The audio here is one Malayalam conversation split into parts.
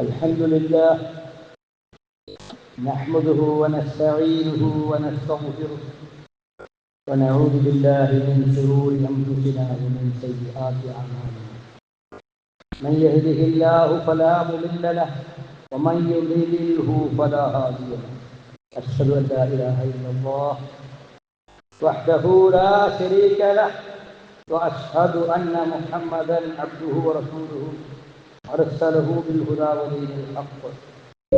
الحمد لله نحمده ونستعينه ونستغفره ونعوذ بالله من شرور أنفسنا ومن سيئات أعمالنا. من يهده الله فلا مضل له ومن يضلله فلا هادي له. أشهد أن لا إله إلا الله وحده لا شريك له وأشهد أن محمدا عبده ورسوله. أرسله بالهدى ودين الحق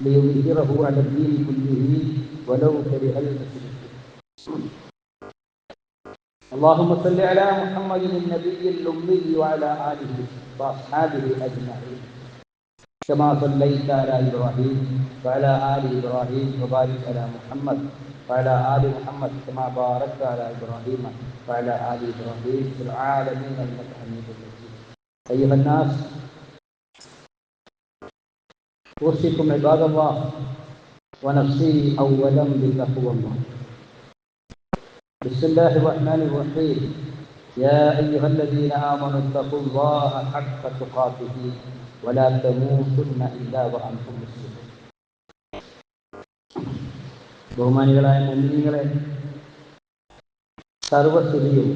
ليظهره على الدين كله ولو كره المشركون. اللهم صل على محمد النبي الأمي وعلى آله وأصحابه أجمعين. كما صليت على إبراهيم وعلى آل إبراهيم وبارك على محمد وعلى آل محمد كما باركت على إبراهيم وعلى آل إبراهيم في العالمين إنك حميد مجيد. أيها الناس اوصيكم عباد الله ونفسي اولا بتقوى الله بسم الله الرحمن الرحيم يا ايها الذين امنوا اتقوا الله حق تقاته ولا تموتن الا وانتم مسلمون ബഹുമാനികളായ മുന്നികളെ സർവസ്ഥിതിയും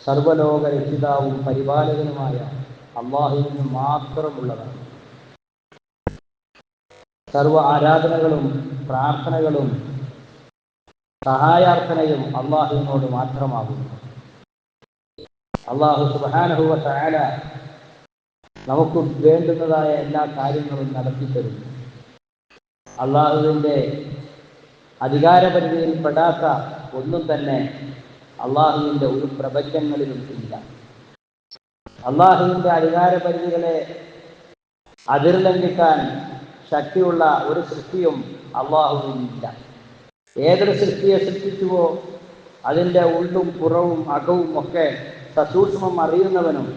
സർവലോക രക്ഷിതാവും പരിപാലകനുമായ അള്ളാഹുവിന് മാത്രമുള്ളതാണ് സർവ ആരാധനകളും പ്രാർത്ഥനകളും സഹായാർത്ഥനയും അള്ളാഹുവിനോട് മാത്രമാകുന്നു അള്ളാഹു സുബാനഹുവ സഹാന നമുക്ക് വേണ്ടുന്നതായ എല്ലാ കാര്യങ്ങളും നടത്തിത്തരുന്നു അള്ളാഹുവിന്റെ അധികാരപരിധിയിൽ പെടാത്ത ഒന്നും തന്നെ അള്ളാഹുവിന്റെ ഒരു പ്രപഞ്ചങ്ങളിലും ഇല്ല. അള്ളാഹുവിന്റെ അധികാരപരിധികളെ അതിർലംഘിക്കാൻ ശക്തിയുള്ള ഒരു സൃഷ്ടിയും അള്ളാഹുവിനില്ല. ഏതൊരു സൃഷ്ടിയെ സൃഷ്ടിച്ചുവോ അതിന്റെ ഉള്ളും പുറവും അകവും ഒക്കെ സസൂക്ഷ്മം അറിയുന്നവനും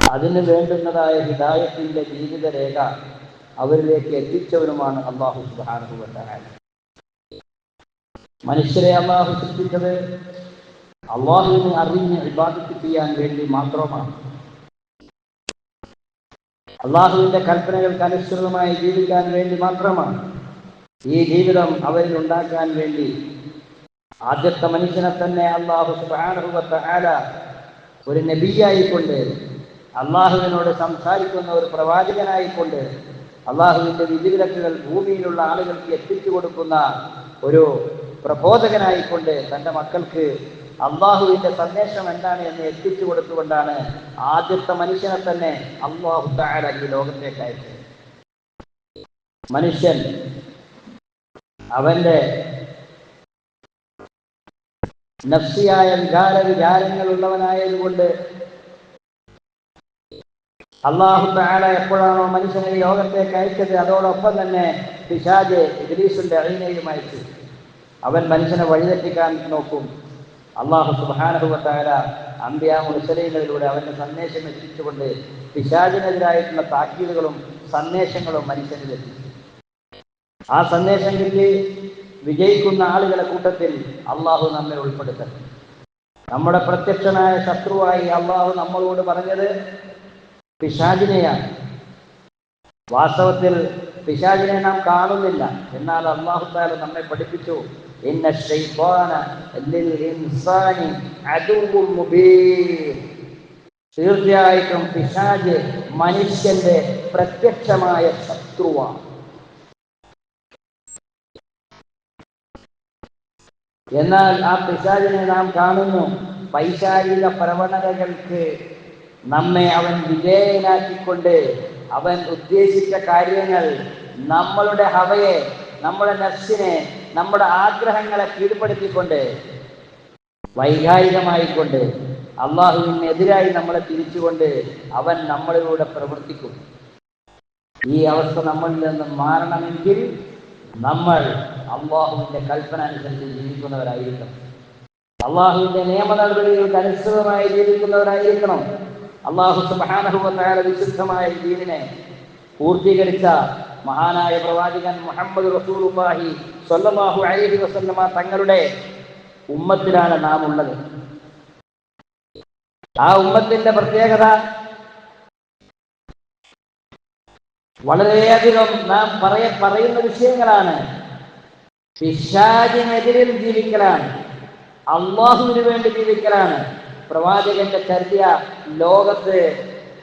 അതിന് വേണ്ടുന്നതായ ഹിദായത്തിന്റെ ജീവിതരേഖ അവരിലേക്ക് എത്തിച്ചവനുമാണ് അള്ളാഹു സുബാനുഭവത്തായ മനുഷ്യരെ അള്ളാഹു സൃഷ്ടിച്ചത് അള്ളാഹുവിനെ അറിഞ്ഞ് ഇബാദത്ത് ചെയ്യാൻ വേണ്ടി മാത്രമാണ്. അള്ളാഹുവിന്റെ കൽപ്പനകൾക്ക് അനുസൃതമായി ജീവിക്കാൻ വേണ്ടി മാത്രമാണ് ഈ ജീവിതം അവരിൽ ഉണ്ടാക്കാൻ വേണ്ടി ആദ്യത്തെ മനുഷ്യനെ തന്നെ അള്ളാഹു സുബാനുഭവത്തെ ആല ഒരു നബിയായിക്കൊണ്ട് അള്ളാഹുവിനോട് സംസാരിക്കുന്ന ഒരു പ്രവാചകനായിക്കൊണ്ട് അള്ളാഹുവിന്റെ വിധിവിലക്കുകൾ ഭൂമിയിലുള്ള ആളുകൾക്ക് എത്തിച്ചു കൊടുക്കുന്ന ഒരു പ്രബോധകനായിക്കൊണ്ട് തന്റെ മക്കൾക്ക് അള്ളാഹുവിന്റെ സന്ദേശം എന്താണ് എന്ന് എത്തിച്ചു കൊടുത്തുകൊണ്ടാണ് ആദ്യത്തെ മനുഷ്യനെ തന്നെ അള്ളാഹു താര ഈ ലോകത്തേക്ക് അയച്ചത്. മനുഷ്യൻ അവന്റെ നഫ്സിയായ വികാര വിചാരങ്ങൾ ഉള്ളവനായതുകൊണ്ട് അള്ളാഹു താര എപ്പോഴാണോ മനുഷ്യനെ ലോകത്തേക്ക് അയച്ചത് അതോടൊപ്പം തന്നെ പിശാജ് ഇദ്രീസിന്റെ അഴിനെയും അയച്ചു. അവൻ മനുഷ്യനെ വഴിതെറ്റിക്കാൻ നോക്കും. അള്ളാഹു സുബാനഹുവത്തായ അമ്പ്യ മുസ്ലിങ്ങളിലൂടെ അവന്റെ സന്ദേശം എത്തിച്ചുകൊണ്ട് പിശാചിനെതിരായിട്ടുള്ള താക്കീതുകളും സന്ദേശങ്ങളും മനുഷ്യനിലെത്തി ആ സന്ദേശം കിട്ടി വിജയിക്കുന്ന ആളുകളുടെ കൂട്ടത്തിൽ അള്ളാഹു നമ്മെ ഉൾപ്പെടുത്തണം. നമ്മുടെ പ്രത്യക്ഷനായ ശത്രുവായി അള്ളാഹു നമ്മളോട് പറഞ്ഞത് പിശാചിനെയാണ്. വാസ്തവത്തിൽ പിശാചിനെ നാം കാണുന്നില്ല. എന്നാൽ അള്ളാഹു താല നമ്മെ പഠിപ്പിച്ചു. ഇന്ന തീർച്ചയായിട്ടും പിശാജ് മനുഷ്യന്റെ പ്രത്യക്ഷമായ ശത്രുവാണ്. എന്നാൽ ആ പിശാജിനെ നാം കാണുന്നു. പൈശാചിക പ്രവണതകൾക്ക് നമ്മെ അവൻ വിധേയനാക്കിക്കൊണ്ട് അവൻ ഉദ്ദേശിച്ച കാര്യങ്ങൾ നമ്മളുടെ ഹവയെ നമ്മുടെ നഫ്സിനെ നമ്മുടെ ആഗ്രഹങ്ങളെ കീഴ്പ്പെടുത്തിക്കൊണ്ട് വൈകാരികമായിക്കൊണ്ട് അള്ളാഹുവിനെതിരായി നമ്മളെ തിരിച്ചുകൊണ്ട് അവൻ നമ്മളിലൂടെ പ്രവർത്തിക്കും. ഈ അവസ്ഥ നമ്മളിൽ നിന്ന് മാറണമെങ്കിൽ നമ്മൾ അള്ളാഹുവിന്റെ കൽപ്പന അനുസരിച്ച് ജീവിക്കുന്നവരായിരിക്കണം. അള്ളാഹുവിന്റെ നിയമ നടപടികൾക്ക് അനുസൃതമായി ജീവിക്കുന്നവരായിരിക്കണം. അള്ളാഹു സുബാനഹുവത്തായ വിശുദ്ധമായ ദീനിനെ പൂർത്തീകരിച്ച മഹാനായ പ്രവാചകൻ മുഹമ്മദ് റസൂലുള്ളാഹി സ്വല്ലല്ലാഹു അലൈഹി വസല്ലമ തങ്ങളുടെ ഉമ്മത്തിലാണ് നാം ഉള്ളത് ആ ഉമ്മത്തിന്റെ പ്രത്യേകത വളരെയധികം നാം പറയ പറയുന്ന വിഷയങ്ങളാണ്. പിശാചിനെതിരിൽ ജീവിക്കലാണ്. അള്ളാഹുവിന് വേണ്ടി ജീവിക്കലാണ്. പ്രവാചകന്റെ ചര്യ ലോകത്ത്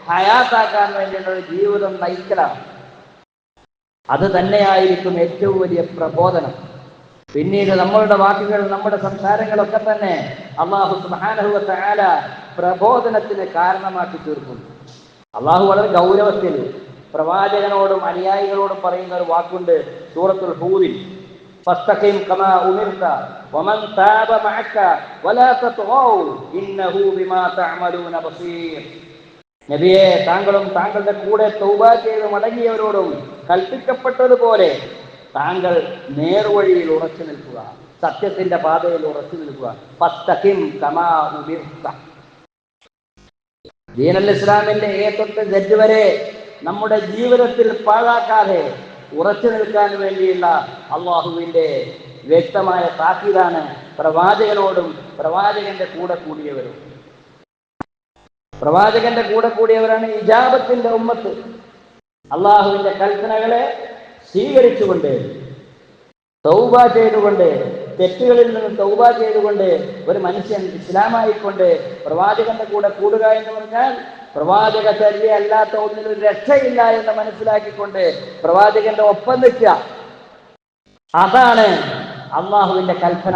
ഹയാത്താക്കാൻ വേണ്ടിയുള്ള ഒരു ജീവിതം നയിക്കലാണ് അത് തന്നെയായിരിക്കും ഏറ്റവും വലിയ പ്രബോധനം പിന്നീട് നമ്മളുടെ വാക്കുകൾ നമ്മുടെ സംസാരങ്ങളൊക്കെ തന്നെ അള്ളാഹു സുബാനഹുവ ആല പ്രബോധനത്തിന് കാരണമാക്കി തീർക്കുന്നു അള്ളാഹു വളരെ ഗൗരവത്തിൽ പ്രവാചകനോടും അനുയായികളോടും പറയുന്ന ഒരു വാക്കുണ്ട് സൂറത്തുൽ ഹൂദിൽ فاستقم كما أمرت ومن تاب معك ولا تطغوا إنه بما تعملون بصير നബിയെ താങ്കളും താങ്കളുടെ കൂടെ തൗബാ ചെയ്ത് മടങ്ങിയവരോടും കൽപ്പിക്കപ്പെട്ടതുപോലെ താങ്കൾ നേർവഴിയിൽ ഉറച്ചു നിൽക്കുക സത്യത്തിന്റെ പാതയിൽ ഉറച്ചു നിൽക്കുക. ദീനൽ ഇസ്ലാമിന്റെ എ തൊട്ട് ജഡ്ജ് വരെ നമ്മുടെ ജീവിതത്തിൽ പാഴാക്കാതെ ഉറച്ചു നിൽക്കാൻ വേണ്ടിയുള്ള അള്ളാഹുവിന്റെ വ്യക്തമായ താക്കീതാണ് പ്രവാചകനോടും പ്രവാചകന്റെ കൂടെ കൂടിയവരും. പ്രവാചകന്റെ കൂടെ കൂടിയവരാണ് ഇജാബത്തിന്റെ ഉമ്മത്ത്. അള്ളാഹുവിന്റെ കൽപ്പനകളെ സ്വീകരിച്ചുകൊണ്ട് തൗബ ചെയ്തുകൊണ്ട് തെറ്റുകളിൽ നിന്ന് തൗബ ചെയ്തുകൊണ്ട് ഒരു മനുഷ്യൻ ഇസ്ലാമായിക്കൊണ്ട് പ്രവാചകന്റെ കൂടെ കൂടുക എന്ന് പറഞ്ഞാൽ പ്രവാചക ചര്യ അല്ലാത്ത ഒന്നിനും രക്ഷയില്ല എന്ന് മനസ്സിലാക്കിക്കൊണ്ട് പ്രവാചകന്റെ ഒപ്പം നിൽക്കുക. അതാണ് അള്ളാഹുവിന്റെ കൽപ്പന.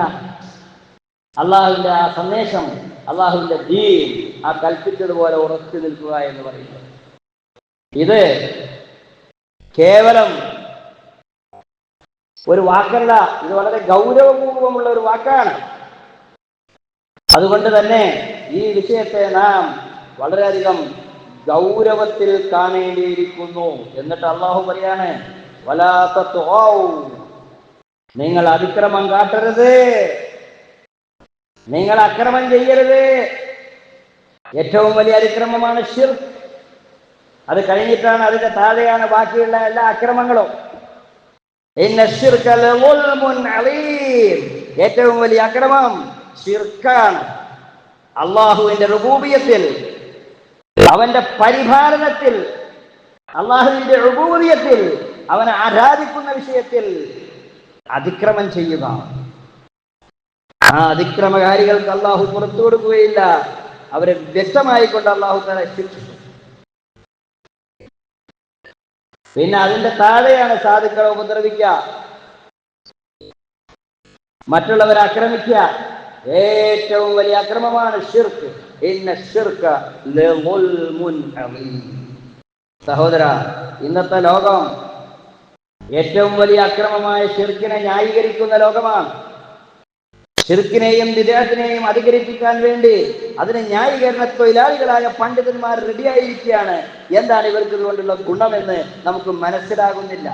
അള്ളാഹുവിന്റെ ആ സന്ദേശം അള്ളാഹുവിന്റെ ദീൻ. ആ കൽപ്പിച്ചതുപോലെ ഉറച്ചു നിൽക്കുക എന്ന് പറയുന്നത്. ഇത് കേവലം ഒരു വാക്കല്ല ഇത് വളരെ ഗൗരവപൂർവമുള്ള ഒരു വാക്കാണ്. അതുകൊണ്ട് തന്നെ ഈ വിഷയത്തെ നാം വളരെയധികം ഗൗരവത്തിൽ കാണേണ്ടിയിരിക്കുന്നു എന്നിട്ട് അള്ളാഹു പറയാണ് വലാത്ത നിങ്ങൾ അതിക്രമം കാട്ടരുത്. നിങ്ങൾ അക്രമം ചെയ്യരുത്. ഏറ്റവും വലിയ അതിക്രമമാണ് ഷിർ. അത് കഴിഞ്ഞിട്ടാണ് അതിന്റെ താഴെയാണ് ബാക്കിയുള്ള എല്ലാ അക്രമങ്ങളും. ഏറ്റവും വലിയ അക്രമം ഷിർക്കാണ്. അള്ളാഹുവിന്റെ റുബൂബിയത്തിൽ അവന്റെ പരിപാലനത്തിൽ അള്ളാഹുവിന്റെ റുബൂബിയത്തിൽ അവനെ ആരാധിക്കുന്ന വിഷയത്തിൽ അതിക്രമം ചെയ്യുക. ആ അതിക്രമകാരികൾക്ക് അള്ളാഹു പുറത്തു കൊടുക്കുകയില്ല. അവരെ വ്യക്തമായിക്കൊണ്ട് അള്ളാഹു താല ശിക്ഷിച്ചു. പിന്നെ അതിന്റെ താഴെയാണ് സാധുക്കളെ ഉപദ്രവിക്കുക. മറ്റുള്ളവരെ ആക്രമിക്കുക. ഏറ്റവും വലിയ അക്രമമാണ് ഷിർക്ക് ഇന്ന. സഹോദര ഇന്നത്തെ ലോകം ഏറ്റവും വലിയ അക്രമമായ ഷിർക്കിനെ ന്യായീകരിക്കുന്ന ലോകമാണ്. ഷിർക്കിനെയും വിദേഹത്തിനെയും അധികരിപ്പിക്കാൻ വേണ്ടി അതിന് ന്യായീകരണ തൊഴിലാളികളായ പണ്ഡിതന്മാർ റെഡിയായിരിക്കുകയാണ്. എന്താണ് ഇവർക്ക് ഇതുകൊണ്ടുള്ള ഗുണമെന്ന് നമുക്ക് മനസ്സിലാകുന്നില്ല.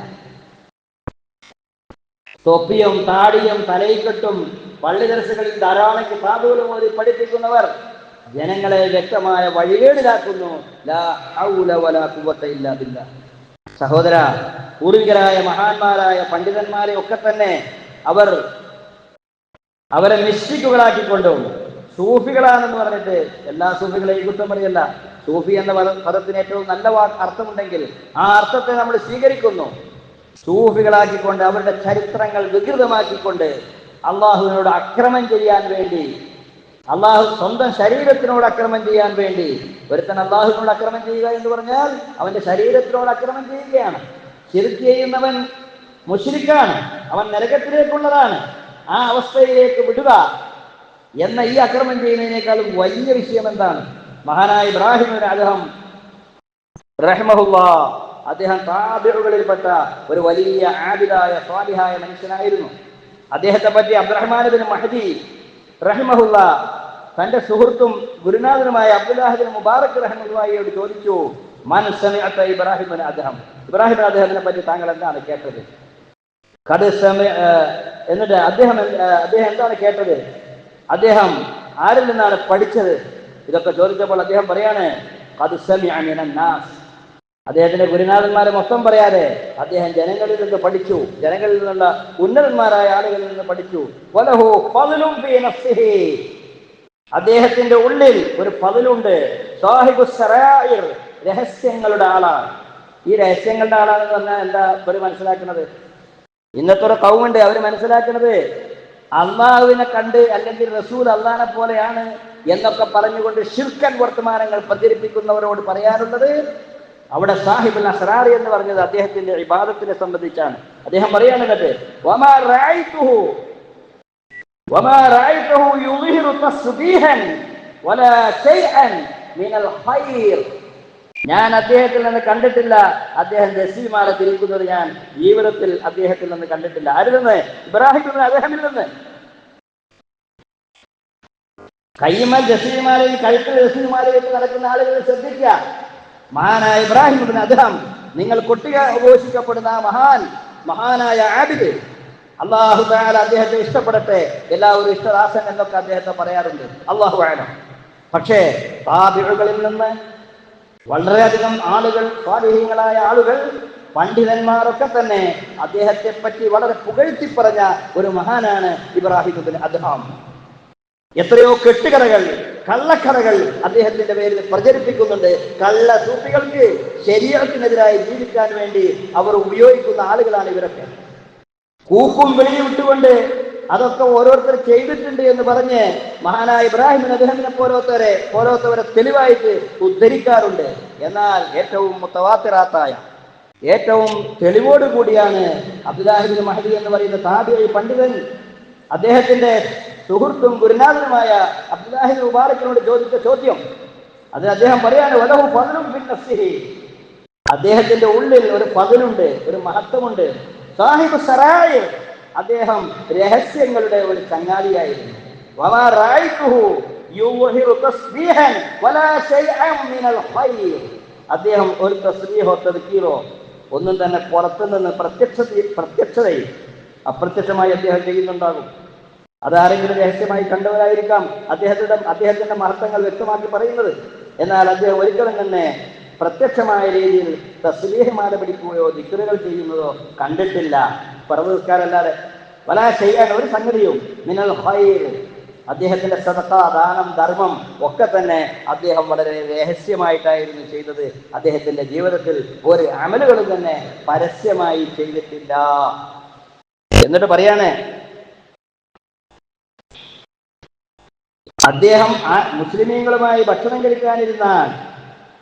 തൊപ്പിയും താടിയും തലയിക്കെട്ടും പള്ളി ദർശകളിൽ ധാരാളം കിതാബുകളും ഓതി പഠിപ്പിക്കുന്നവർ ജനങ്ങളെ വ്യക്തമായ വഴികേടിലാക്കുന്നു സഹോദര പൂർവികരായ മഹാന്മാരായ പണ്ഡിതന്മാരെ ഒക്കെ തന്നെ അവർ അവരെ നിശ്ചിക്കുകളാക്കിക്കൊണ്ടും സൂഫികളാണെന്ന് പറഞ്ഞിട്ട് എല്ലാ സൂഫികളെയും കുറ്റം പറയല്ല. സൂഫി എന്ന പദ- പദത്തിന് ഏറ്റവും നല്ല അർത്ഥമുണ്ടെങ്കിൽ ആ അർത്ഥത്തെ നമ്മൾ സ്വീകരിക്കുന്നു. സൂഫികളാക്കിക്കൊണ്ട് അവരുടെ ചരിത്രങ്ങൾ വികൃതമാക്കിക്കൊണ്ട് അള്ളാഹുവിനോട് അക്രമം ചെയ്യാൻ വേണ്ടി അള്ളാഹു സ്വന്തം ശരീരത്തിനോട് അക്രമം ചെയ്യാൻ വേണ്ടി ഒരുത്തൻ അള്ളാഹുവിനോട് അക്രമം ചെയ്യുക എന്ന് പറഞ്ഞാൽ അവന്റെ ശരീരത്തിനോട് അക്രമം ചെയ്യുകയാണ്. ശിർക്ക് ചെയ്യുന്നവൻ മുഷിരിക്കാണ് അവൻ നരകത്തിലേക്കുള്ളതാണ്. ആ അവസ്ഥയിലേക്ക് വിടുക എന്ന ഈ അക്രമം ചെയ്യുന്നതിനേക്കാളും വലിയ വിഷയം എന്താണ്? മഹാനായ ഇബ്രാഹിം അദ്ദേഹം റഹ്മഹുല്ല. അദ്ദേഹം താബിറുകളിൽപ്പെട്ട ഒരു വലിയ ആബിദായ സ്വാലിഹായ മനുഷ്യനായിരുന്നു. അദ്ദേഹത്തെ പറ്റി അബ്ദുറഹ്മാനബിൻ മഹദി റഹ്മഹുല്ല തന്റെ സുഹൃത്തും ഗുരുനാഥനുമായ അബ്ദുല്ലാഹിബിൻ മുബാറക് റഹ്മുല്ലായിയോട് ചോദിച്ചു മനസ്സമിഅത്ത ഇബ്രാഹിം ബിൻ അദ്ദേഹം ഇബ്രാഹിം അദ്ദേഹത്തിനെ പറ്റി താങ്കൾ എന്താണ് കേട്ടത്? കട് സമയ- ഏർ എന്നിട്ട് അദ്ദേഹം അദ്ദേഹം എന്താണ് കേട്ടത്? അദ്ദേഹം ആരിൽ നിന്നാണ് പഠിച്ചത്? ഇതൊക്കെ ചോദിച്ചപ്പോൾ അദ്ദേഹം പറയാണ് നാസ്. അദ്ദേഹത്തിന്റെ ഗുരുനാഥന്മാരെ മൊത്തം പറയാതെ അദ്ദേഹം ജനങ്ങളിൽ നിന്ന് പഠിച്ചു. ജനങ്ങളിൽ നിന്നുള്ള ഉന്നതന്മാരായ ആളുകളിൽ നിന്ന് പഠിച്ചു. അദ്ദേഹത്തിന്റെ ഉള്ളിൽ ഒരു പതിലുണ്ട് സാഹിബു രഹസ്യങ്ങളുടെ ആളാണ്. ഈ രഹസ്യങ്ങളുടെ ആളാണെന്ന് പറഞ്ഞാൽ എന്താ? ഒരു മനസ്സിലാക്കുന്നത്? ഇന്നത്തെ ഒരു കൗമുണ്ട് അവർ മനസ്സിലാക്കുന്നത് അള്ളാഹുവിനെ കണ്ട് അല്ലെങ്കിൽ റസൂൽ അള്ളാഹിനെ പോലെയാണ് എന്നൊക്കെ പറഞ്ഞുകൊണ്ട് ഷിർക്കൻ വർത്തമാനങ്ങൾ പ്രചരിപ്പിക്കുന്നവരോട് പറയാനുള്ളത് അവിടെ സാഹിബ് അസ്രാറി എന്ന് പറഞ്ഞത് അദ്ദേഹത്തിന്റെ വിവാദത്തിനെ സംബന്ധിച്ചാണ്. അദ്ദേഹം പറയാനുള്ളത് ഞാൻ അദ്ദേഹത്തിൽ നിന്ന് കണ്ടിട്ടില്ല. അദ്ദേഹം ദശീമാല തിരിക്കുന്നത് ഞാൻ ജീവിതത്തിൽ അദ്ദേഹത്തിൽ നിന്ന് കണ്ടിട്ടില്ല. ആരിൽ നിന്ന്? ഇബ്രാഹിം നിന്ന് അദ്ദേഹമിൽ നിന്ന്. കയ്യുമൽ ജസീമാലയും കഴുത്തിൽ ഇട്ട് നടക്കുന്ന ആളുകൾ ശ്രദ്ധിക്കുക. മഹാനായ ഇബ്രാഹിം ഇബ്നു അദ്ദേഹം നിങ്ങൾ കൊട്ടിക ഘോഷിക്കപ്പെടുന്ന മഹാൻ മഹാനായ ആബിദ്. അള്ളാഹു അദ്ദേഹത്തെ ഇഷ്ടപ്പെടട്ടെ. എല്ലാവരും ഇഷ്ടദാസൻ എന്നൊക്കെ അദ്ദേഹത്തെ പറയാറുണ്ട്. അള്ളാഹു ആലം പക്ഷേ താബിഴുകളിൽ നിന്ന് വളരെയധികം ആളുകൾ സ്വാധീനങ്ങളായ ആളുകൾ പണ്ഡിതന്മാരൊക്കെ തന്നെ അദ്ദേഹത്തെ പറ്റി വളരെ പുകഴ്ത്തി പറഞ്ഞ ഒരു മഹാനാണ് ഇബ്രാഹിം അദ്ഹാം. എത്രയോ കെട്ടുകഥകൾ കള്ളക്കഥകൾ അദ്ദേഹത്തിന്റെ പേരിൽ പ്രചരിപ്പിക്കുന്നുണ്ട്. കള്ള സൂഫികൾക്ക് ശരീരത്തിനെതിരായി ജീവിക്കാൻ വേണ്ടി അവർ ഉപയോഗിക്കുന്ന ആളുകളാണ് ഇവരൊക്കെ. കൂക്കും വെളിയിൽ വിട്ടുകൊണ്ട് അതൊക്കെ ഓരോരുത്തർ ചെയ്തിട്ടുണ്ട് എന്ന് പറഞ്ഞ് മഹാനായ ഇബ്രാഹിമിൻ അദ്ദേഹത്തിനെ പോലോത്തവരെ പോലോത്തവരെ തെളിവായിട്ട് ഉദ്ധരിക്കാറുണ്ട്. എന്നാൽ ഏറ്റവും മുത്തവാത്തിറാത്തായ ഏറ്റവും തെളിവോട് കൂടിയാണ് അബ്ദുലാഹിബിൻ മഹദി എന്ന് പറയുന്ന താബിയ പണ്ഡിതൻ അദ്ദേഹത്തിന്റെ സുഹൃത്തും ഗുരുനാഥനുമായ അബ്ദുലാഹിബ് മുബാറക്കിനോട് ചോദിച്ച ചോദ്യം. അത് അദ്ദേഹം പറയാണ് വലഹു പതിനും പിന്നെ അദ്ദേഹത്തിന്റെ ഉള്ളിൽ ഒരു പതിലുണ്ട് ഒരു മഹത്വമുണ്ട്. സാഹിബ് സറായ് അദ്ദേഹം രഹസ്യങ്ങളുടെ ഒരു ചങ്ങാതിയായിരുന്നു അദ്ദേഹം ഒരു തസ്ബീഹോ ഒന്നും തന്നെ പുറത്തു നിന്ന് പ്രത്യക്ഷ പ്രത്യക്ഷതയിൽ അപ്രത്യക്ഷമായി അദ്ദേഹം ചെയ്യുന്നുണ്ടാകും. അതാരെങ്കിലും രഹസ്യമായി കണ്ടവരായിരിക്കാം. അദ്ദേഹത്തിന്റെ അദ്ദേഹത്തിന്റെ മഹത്വങ്ങൾ വ്യക്തമാക്കി പറയുന്നത്. എന്നാൽ അദ്ദേഹം ഒരിക്കലും തന്നെ പ്രത്യക്ഷമായ രീതിയിൽ തസ്ലീഹമാല പിടിക്കുകയോ ദിക്കറുകൾ ചെയ്യുന്നതോ കണ്ടിട്ടില്ല. പറവുകാരല്ലാതെ വല ചെയ്യാൻ ഒരു സംഗതിയും മിനൽ ഹൈർ അദ്ദേഹത്തിന്റെ സദക്ക ദാനം ധർമ്മം ഒക്കെ തന്നെ അദ്ദേഹം വളരെ രഹസ്യമായിട്ടായിരുന്നു ചെയ്തത്. അദ്ദേഹത്തിന്റെ ജീവിതത്തിൽ ഒരു അമലുകളും തന്നെ പരസ്യമായി ചെയ്തിട്ടില്ല. എന്നിട്ട് പറയാനേ അദ്ദേഹം ആ മുസ്ലിമീങ്ങളുമായി ഭക്ഷണം കഴിക്കാനിരുന്നാൽ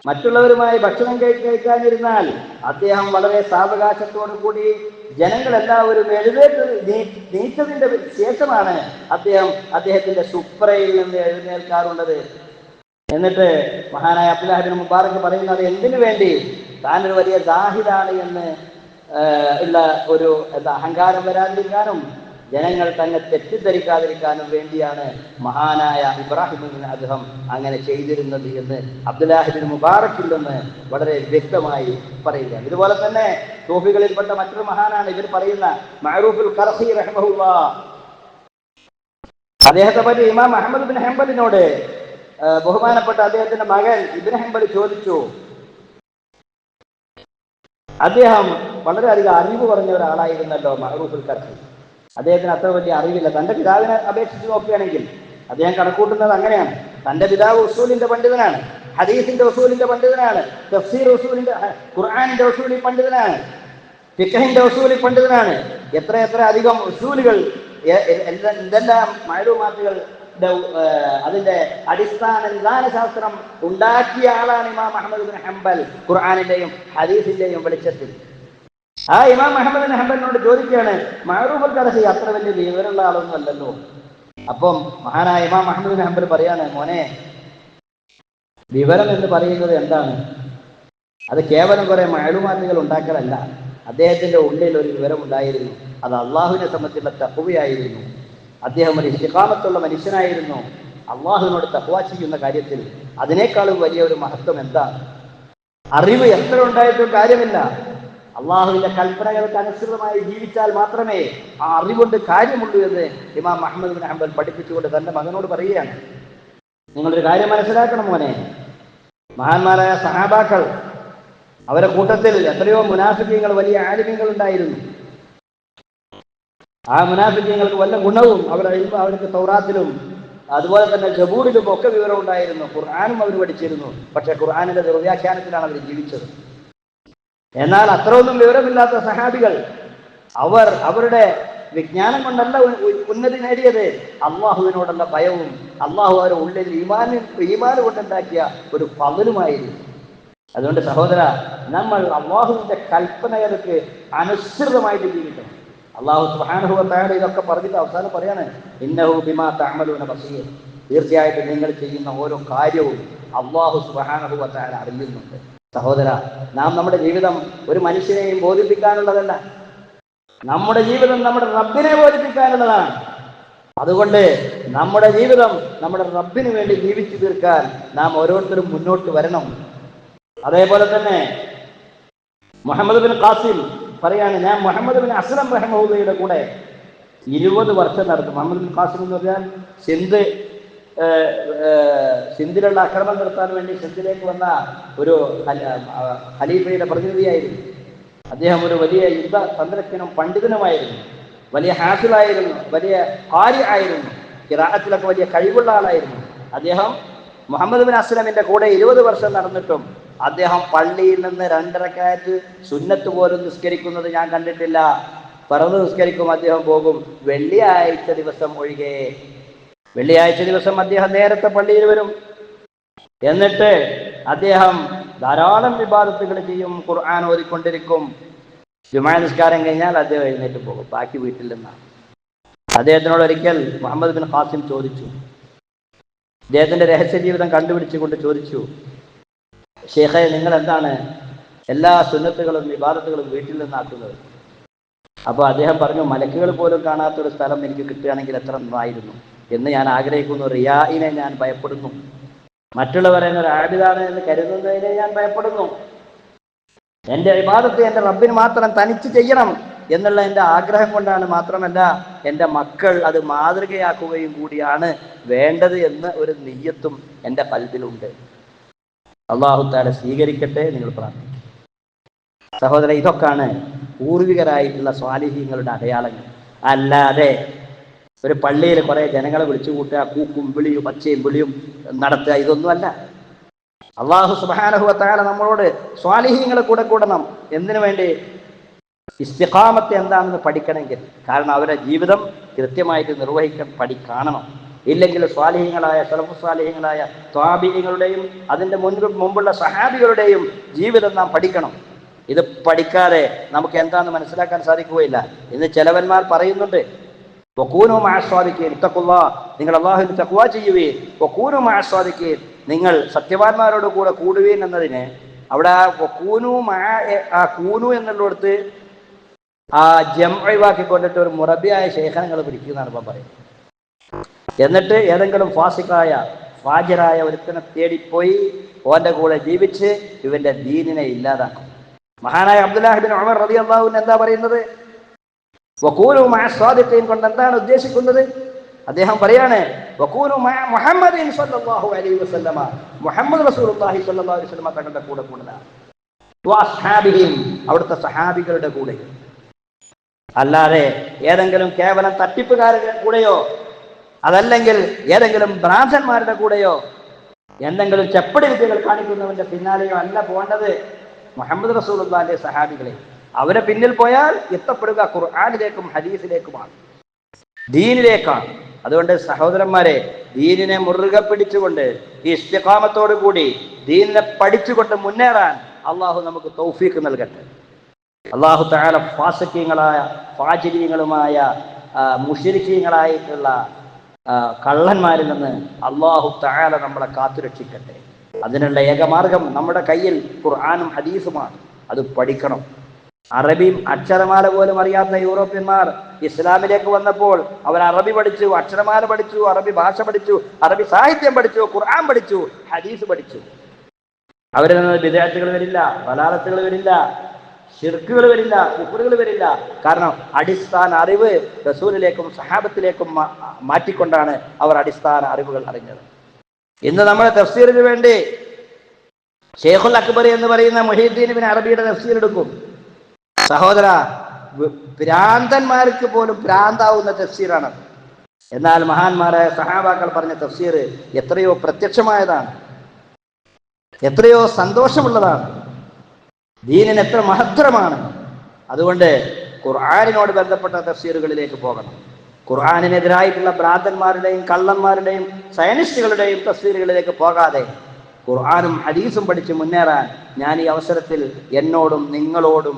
മറ്റുള്ളവരുമായി ഭക്ഷണം കഴി- കഴിക്കാനിരുന്നാൽ അദ്ദേഹം വളരെ സാവകാശത്തോടു കൂടി ജനങ്ങളെല്ലാവരും എഴുന്നേറ്റ് നീ- നീച്ചതിന്റെ ശേഷമാണ് അദ്ദേഹം അദ്ദേഹത്തിന്റെ സുപ്രയിൽ നിന്ന് എഴുന്നേൽക്കാറുള്ളത്. എന്നിട്ട് മഹാനായ അബ്ദുലാഹിബിൻ മുബാറക്ക് പറയുന്നത് എന്തിനു വേണ്ടി? താനൊരു വലിയ ദാഹിദാണ് എന്ന് ഉള്ള ഒരു എന്താ അഹങ്കാരം വരാതിരിക്കാനും ജനങ്ങൾ തന്നെ തെറ്റിദ്ധരിക്കാതിരിക്കാനും വേണ്ടിയാണ് മഹാനായ ഇബ്രാഹിം ബിൻ അദ്ദേഹം അങ്ങനെ ചെയ്തിരുന്നത് എന്ന് അബ്ദുലാഹിബിൻ മുബാറക്കിൽ നിന്ന് വളരെ വ്യക്തമായി പറയുക ഇതുപോലെ തന്നെ സൂഫികളിൽപ്പെട്ട മറ്റൊരു മഹാനാണ് ഇവർ പറയുന്ന മഹറൂഫുൽ അദ്ദേഹത്തെ പറ്റി ഇമാം അഹമ്മദ് ബിൻ ഹെമ്പലിനോട് ബഹുമാനപ്പെട്ട അദ്ദേഹത്തിന്റെ മകൻ ഇബിൻ ഹെമ്പൽ ചോദിച്ചു. അദ്ദേഹം വളരെയധികം അറിവ് പറഞ്ഞ ഒരാളായിരുന്നല്ലോ മഹറൂഫുൽ കർഹി അദ്ദേഹത്തിന് അത്ര വലിയ അറിവില്ല. തന്റെ പിതാവിനെ അപേക്ഷിച്ച് നോക്കുകയാണെങ്കിൽ അദ്ദേഹം കണക്കൂട്ടുന്നത് അങ്ങനെയാണ്. തന്റെ പിതാവ് ഉസൂലിന്റെ പണ്ഡിതനാണ്. ഹദീസിന്റെ ഉസൂലിന്റെ പണ്ഡിതനാണ്. തഫ്സീർ ഉസൂലിന്റെ ഖുർആാനിന്റെ ഉസൂലി പണ്ഡിതനാണ്. ഫിഖഹിന്റെ ഉസൂലി പണ്ഡിതനാണ്. എത്ര എത്ര അധികം ഉസൂലുകൾ എന്തെല്ലാം മാലൂമാത്തുകൾ അതിന്റെ അടിസ്ഥാന നിദാന ശാസ്ത്രം ഉണ്ടാക്കിയ ആളാണ് ഇമാം അഹമ്മദ് ഹംബൽ ഖുർആാനിന്റെയും ഹദീസിന്റെയും വെളിച്ചത്തിൽ. ആ ഇമാം അഹമ്മദ് അഹമ്മദിനോട് ചോദിക്കുകയാണ് മഹറൂഫൽ കടഹി അത്ര വലിയ വിവരമുള്ള ആളൊന്നും അല്ലല്ലോ? അപ്പം മഹാനായ ഇമാം അഹമ്മദ് അഹമ്മദ് പറയാണ് മോനെ വിവരം എന്ന് പറയുന്നത് എന്താണ്? അത് കേവലം കുറെ മഴലുമാറ്റുകൾ ഉണ്ടാക്കലല്ല. അദ്ദേഹത്തിന്റെ ഉള്ളിൽ ഒരു വിവരം ഉണ്ടായിരുന്നു അത് അള്ളാഹുവിനെ സംബന്ധിച്ചുള്ള തഹുവയായിരുന്നു. അദ്ദേഹം ഒരു ഇഷ്ടകാമത്തുള്ള മനുഷ്യനായിരുന്നു. അള്ളാഹുവിനോട് തഹ്വ ചെയ്യുന്ന കാര്യത്തിൽ അതിനേക്കാളും വലിയ ഒരു മഹത്വം എന്താ? അറിവ് എത്ര ഉണ്ടായിട്ടും കാര്യമില്ല. അള്ളാഹുവിന്റെ കൽപ്പനകൾക്ക് അനുസൃതമായി ജീവിച്ചാൽ മാത്രമേ ആ അറിവുകൊണ്ട് കാര്യമുള്ളൂ എന്ന് ഇമാം അഹമ്മദ് ബിൻ ഹംബൽ പഠിപ്പിച്ചുകൊണ്ട് തന്റെ മകനോട് പറയുകയാണ്. നിങ്ങളൊരു കാര്യം മനസ്സിലാക്കണം മോനെ. മഹാന്മാരായ സഹാബാക്കൾ അവരെ കൂട്ടത്തിൽ എത്രയോ മുനാഫിക്കങ്ങൾ വലിയ ആലിമ്യങ്ങൾ ഉണ്ടായിരുന്നു. ആ മുനാഫിക്കങ്ങൾക്ക് വല്ല ഗുണവും അവരുടെ അവർക്ക് തൗറാത്തിലും അതുപോലെ തന്നെ ജബൂറിലും ഒക്കെ വിവരം ഉണ്ടായിരുന്നു. ഖുർആാനും അവർ പഠിച്ചിരുന്നു. പക്ഷെ ഖുർആാനിന്റെ ദുർവ്യാഖ്യാനത്തിലാണ് അവർ ജീവിച്ചത്. എന്നാൽ അത്രയൊന്നും വിവരമില്ലാത്ത സഹാബികൾ അവർ അവരുടെ വിജ്ഞാനം കൊണ്ടല്ല ഉന്നതി നേടിയത്. അള്ളാഹുവിനോടുള്ള ഭയവും അള്ളാഹു അവരുടെ ഉള്ളിൽ ഈമാൻ ഈമാൻ കൊണ്ടുണ്ടാക്കിയ ഒരു പവലുമായിരുന്നു അതുകൊണ്ട് സഹോദര നമ്മൾ അള്ളാഹുവിന്റെ കൽപ്പനകൾക്ക് അനുസൃതമായിട്ട് ജീവിക്കണം. അള്ളാഹു സുഹാനുഭവത്തായ ഇതൊക്കെ പറഞ്ഞിട്ട് അവസാനം പറയാണ് ഇന്നഹു ബിമാ താമലൂന ബസീർ. തീർച്ചയായിട്ടും നിങ്ങൾ ചെയ്യുന്ന ഓരോ കാര്യവും അള്ളാഹു സുബാനുഭവത്തായ അറിയുന്നുണ്ട്. സഹോദര നാം നമ്മുടെ ജീവിതം ഒരു മനുഷ്യനെയും ബോധിപ്പിക്കാനുള്ളതല്ല. നമ്മുടെ ജീവിതം നമ്മുടെ റബ്ബിനെ ബോധിപ്പിക്കാനുള്ളതാണ്. അതുകൊണ്ട് നമ്മുടെ ജീവിതം നമ്മുടെ റബ്ബിന് വേണ്ടി ജീവിച്ചു തീർക്കാൻ നാം ഓരോരുത്തരും മുന്നോട്ട് വരണം. അതേപോലെ തന്നെ മുഹമ്മദ് ബിൻ ഖാസിം പറയാണ് ഞാൻ മുഹമ്മദ് ബിൻ അസ്ലം റഹ്മൂദയുടെ കൂടെ ഇരുപത് വർഷം നടത്തും. മുഹമ്മദ് ബിൻ ഖാസിം എന്ന് പറഞ്ഞാൽ സിന്ധ് സിന്ധിലുള്ള അക്രമം നിർത്താൻ വേണ്ടി സിന്ധിലേക്ക് വന്ന ഒരു ഖല- ഖലീഫയുടെ പ്രതിനിധിയായിരുന്നു. അദ്ദേഹം ഒരു വലിയ യുദ്ധ തന്ത്രജ്ഞനും പണ്ഡിതനുമായിരുന്നു. വലിയ ഹാസിലായിരുന്നു വലിയ ഹാരി ആയിരുന്നു. ഇറാഖത്തിലൊക്കെ വലിയ കഴിവുള്ള ആളായിരുന്നു. അദ്ദേഹം മുഹമ്മദ് ബിൻ അസ്ലമിന്റെ കൂടെ ഇരുപത് വർഷം നടന്നിട്ടും അദ്ദേഹം പള്ളിയിൽ നിന്ന് രണ്ടരക്കാറ്റ് സുന്നത്ത് പോലും നിസ്കരിക്കുന്നത് ഞാൻ കണ്ടിട്ടില്ല. പറന്ന് നിസ്കരിക്കും അദ്ദേഹം പോകും. വെള്ളിയാഴ്ച ദിവസം ഒഴികെ വെള്ളിയാഴ്ച ദിവസം അദ്ദേഹം നേരത്തെ പള്ളിയിൽ വരും. എന്നിട്ട് അദ്ദേഹം ധാരാളം വിവാദത്തുകൾ ചെയ്യും ഖുർആൻ ഓതിക്കൊണ്ടിരിക്കും. ജുമാ നിസ്കാരം കഴിഞ്ഞാൽ അദ്ദേഹം എഴുന്നേറ്റ് പോകും. ബാക്കി വീട്ടിൽ നിന്നാണ്. അദ്ദേഹത്തിനോട് ഒരിക്കൽ മുഹമ്മദ് ബിൻ ഖാസിം ചോദിച്ചു. അദ്ദേഹത്തിന്റെ രഹസ്യ ജീവിതം കണ്ടുപിടിച്ചുകൊണ്ട് ചോദിച്ചു ഷേഖെ നിങ്ങൾ എന്താണ് എല്ലാ സുന്നത്തുകളും വിവാദത്തുകളും വീട്ടിൽ നിന്നാക്കുന്നത്? അപ്പോൾ അദ്ദേഹം പറഞ്ഞു മലക്കുകൾ പോലും കാണാത്തൊരു സ്ഥലം എനിക്ക് കിട്ടുകയാണെങ്കിൽ എത്ര നന്നായിരുന്നു. എന്ന് ഞാൻ ആഗ്രഹിക്കുന്നു. റിയായിനെ ഞാൻ ഭയപ്പെടുന്നു. മറ്റുള്ളവരെ ഒരു ആബിദാണ് എന്ന് കരുതുന്നതിനെ ഞാൻ ഭയപ്പെടുന്നു. എന്റെ വിവാദത്തെ എന്റെ റബ്ബിന് മാത്രം തനിച്ച് ചെയ്യണം എന്നുള്ള എന്റെ ആഗ്രഹം കൊണ്ടാണ് മാത്രമല്ല എന്റെ മക്കൾ അത് മാതൃകയാക്കുകയും കൂടിയാണ് വേണ്ടത് എന്ന് ഒരു നെയ്യത്തും എന്റെ കൽബിലുണ്ട്. അള്ളാഹുത്താരെ സ്വീകരിക്കട്ടെ നിങ്ങൾ പ്രാർത്ഥിക്കും സഹോദര ഇതൊക്കെയാണ് പൂർവികരായിട്ടുള്ള സ്വാലിഹ്യങ്ങളുടെ അടയാളങ്ങൾ. അല്ലാതെ ഒരു പള്ളിയിൽ കുറെ ജനങ്ങളെ വിളിച്ചു കൂട്ടുക കൂക്കും വിളിയും പച്ചയും വിളിയും നടത്തുക ഇതൊന്നുമല്ല. അള്ളാഹു സുബാനഹുവത്താല നമ്മളോട് സ്വാലിഹ്യങ്ങളെ കൂടെ കൂടണം. എന്തിനു വേണ്ടി? ഇസ്തിഖാമത്ത് എന്താണെന്ന് പഠിക്കണമെങ്കിൽ. കാരണം അവരുടെ ജീവിതം കൃത്യമായിട്ട് നിർവഹിക്കാൻ പഠി കാണണം. ഇല്ലെങ്കിൽ സ്വാലിഹ്യങ്ങളായ സലഫു സ്വാലിഹ്യങ്ങളായ സ്വാബിഹ്യങ്ങളുടെയും അതിന്റെ മുൻപ് മുമ്പുള്ള സഹാബികളുടെയും ജീവിതം നാം പഠിക്കണം. ഇത് പഠിക്കാതെ നമുക്ക് എന്താണെന്ന് മനസ്സിലാക്കാൻ സാധിക്കുകയില്ല. ഇന്ന് ചിലവന്മാർ പറയുന്നുണ്ട് വക്കൂനു മാസ്വാദിക്കേൻ ഇത്തക്കുള്ള നിങ്ങൾ അള്ളാഹുവിന് തക്കുവ ചെയ്യുവേൻ. വക്കൂനു മാസ്വാദിക്കേൻ നിങ്ങൾ സത്യവാന്മാരോട് കൂടെ കൂടുവേൻ എന്നതിന് അവിടെ മാ ആ കൂനു എന്നുള്ളിടത്ത് ആ ജം ഒഴിവാക്കി കൊണ്ടിട്ട് ഒരു മുറബിയായ ശേഖരങ്ങൾ പിടിക്കുന്നതാണ് ഇപ്പം പറയുന്നത്. എന്നിട്ട് ഏതെങ്കിലും ഫാസിക്കായ ഫാജരായ ഒരുത്തനെ തേടിപ്പോയി ഓന്റെ കൂടെ ജീവിച്ച് ഇവന്റെ ദീനിനെ ഇല്ലാതാക്കും. മഹാനായ അബ്ദുല്ലാഹിബിൻ ഉമർ റതി അള്ളാഹുവിൻ എന്താ പറയുന്നത്? വക്കൂലു സ്വാദിഖീൻ കൊണ്ട് എന്താണ് ഉദ്ദേശിക്കുന്നത്? അദ്ദേഹം പറയാണ് മുഹമ്മദ് അലൈഹി വസല്ലമ. മുഹമ്മദ് റസൂലുള്ളാഹി സ്വല്ലല്ലാഹു അലൈഹി വസല്ലമ തങ്ങളുടെ കൂടെ കൂടുതലാണ് അവിടുത്തെ സഹാബികളുടെ കൂടെ. അല്ലാതെ ഏതെങ്കിലും കേവലം തട്ടിപ്പുകാരുടെ കൂടെയോ അതല്ലെങ്കിൽ ഏതെങ്കിലും ഭ്രാന്തന്മാരുടെ കൂടെയോ എന്തെങ്കിലും ചെപ്പടി വിദ്യകൾ കാണിക്കുന്നവന്റെ പിന്നാലെയോ അല്ല പോകേണ്ടത് മുഹമ്മദ് റസൂൽ സഹാബികളെ. അവരെ പിന്നിൽ പോയാൽ എത്തപ്പെടുക ഖുർആാനിലേക്കും ഹദീസിലേക്കുമാണ്. ദീനിലേക്കാണ്. അതുകൊണ്ട് സഹോദരന്മാരെ ദീനിനെ മുറുകെ പിടിച്ചുകൊണ്ട് ഈ ഇസ്തിഖാമത്തോടു കൂടി ദീനിനെ പഠിച്ചുകൊണ്ട് മുന്നേറാൻ അള്ളാഹു നമുക്ക് തൗഫീക്ക് നൽകട്ടെ. അള്ളാഹു താല ഫാസക്യങ്ങളായ ഫാചര്യങ്ങളുമായ മുഷിരിക്കീങ്ങളായിട്ടുള്ള കള്ളന്മാരിൽ നിന്ന് അള്ളാഹു താല നമ്മളെ കാത്തുരക്ഷിക്കട്ടെ. അതിനുള്ള ഏകമാർഗം നമ്മുടെ കയ്യിൽ ഖുർആാനും ഹദീസുമാണ്. അത് പഠിക്കണം. അറബിയും അക്ഷരമാല പോലും അറിയാത്ത യൂറോപ്യന്മാർ ഇസ്ലാമിലേക്ക് വന്നപ്പോൾ അവർ അറബി പഠിച്ചു അക്ഷരമാല പഠിച്ചു അറബി ഭാഷ പഠിച്ചു അറബി സാഹിത്യം പഠിച്ചു ഖുർആൻ പഠിച്ചു ഹദീസ് പഠിച്ചു. അവരിൽ നിന്ന് വിദ്യാർത്ഥികൾ വരില്ല വലാലത്തുകൾ വരില്ല ഷിർക്കുകൾ വരില്ല കുഫറുകൾ വരില്ല. കാരണം അടിസ്ഥാന അറിവ് റസൂലിലേക്കും സഹാബത്തിലേക്കും മാറ്റിക്കൊണ്ടാണ് അവർ അടിസ്ഥാന അറിവുകൾ അറിഞ്ഞത്. ഇന്ന് നമ്മൾ തഫ്സീറിന് വേണ്ടി ഷേഖുൽ അക്ബർ എന്ന് പറയുന്ന മൊഹീദ്ദീൻ ബിൻ അറബിയുടെ തഫ്സീർ എടുക്കും. സഹോദര ഭ്രാന്തന്മാർക്ക് പോലും ഭ്രാന്താവുന്ന തഫ്സീറാണ് എന്നാൽ മഹാന്മാരായ സഹാബാക്കൾ പറഞ്ഞ തഫ്സീർ എത്രയോ പ്രത്യക്ഷമായതാണ്. എത്രയോ സന്തോഷമുള്ളതാണ്. ദീനിന് എത്ര മഹത്തരമാണ്. അതുകൊണ്ട് ഖുർആാനിനോട് ബന്ധപ്പെട്ട തഫ്സീറുകളിലേക്ക് പോകണം. ഖുർആാനിനെതിരായിട്ടുള്ള ഭ്രാന്തന്മാരുടെയും കള്ളന്മാരുടെയും സയനിസ്റ്റുകളുടെയും തഫ്സീറുകളിലേക്ക് പോകാതെ ഖുർആാനും ഹദീസും പഠിച്ച് മുന്നേറാൻ ഞാൻ ഈ അവസരത്തിൽ എന്നോടും നിങ്ങളോടും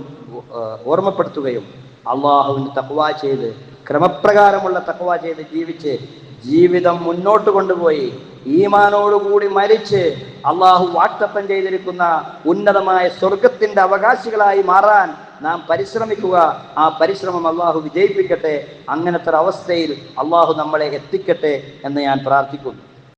ഓർമ്മപ്പെടുത്തുകയും അള്ളാഹുവിന് തക്വ ചെയ്ത് ക്രമപ്രകാരമുള്ള തക്വ ചെയ്ത് ജീവിച്ച് ജീവിതം മുന്നോട്ട് കൊണ്ടുപോയി ഈമാനോടുകൂടി മരിച്ച് അള്ളാഹു വാക്തത്വം ചെയ്തിരിക്കുന്ന ഉന്നതമായ സ്വർഗത്തിന്റെ അവകാശികളായി മാറാൻ നാം പരിശ്രമിക്കുക. ആ പരിശ്രമം അള്ളാഹു വിജയിപ്പിക്കട്ടെ. അങ്ങനത്തെ ഒരു അവസ്ഥയിൽ അള്ളാഹു നമ്മളെ എത്തിക്കട്ടെ എന്ന് ഞാൻ പ്രാർത്ഥിക്കുന്നു.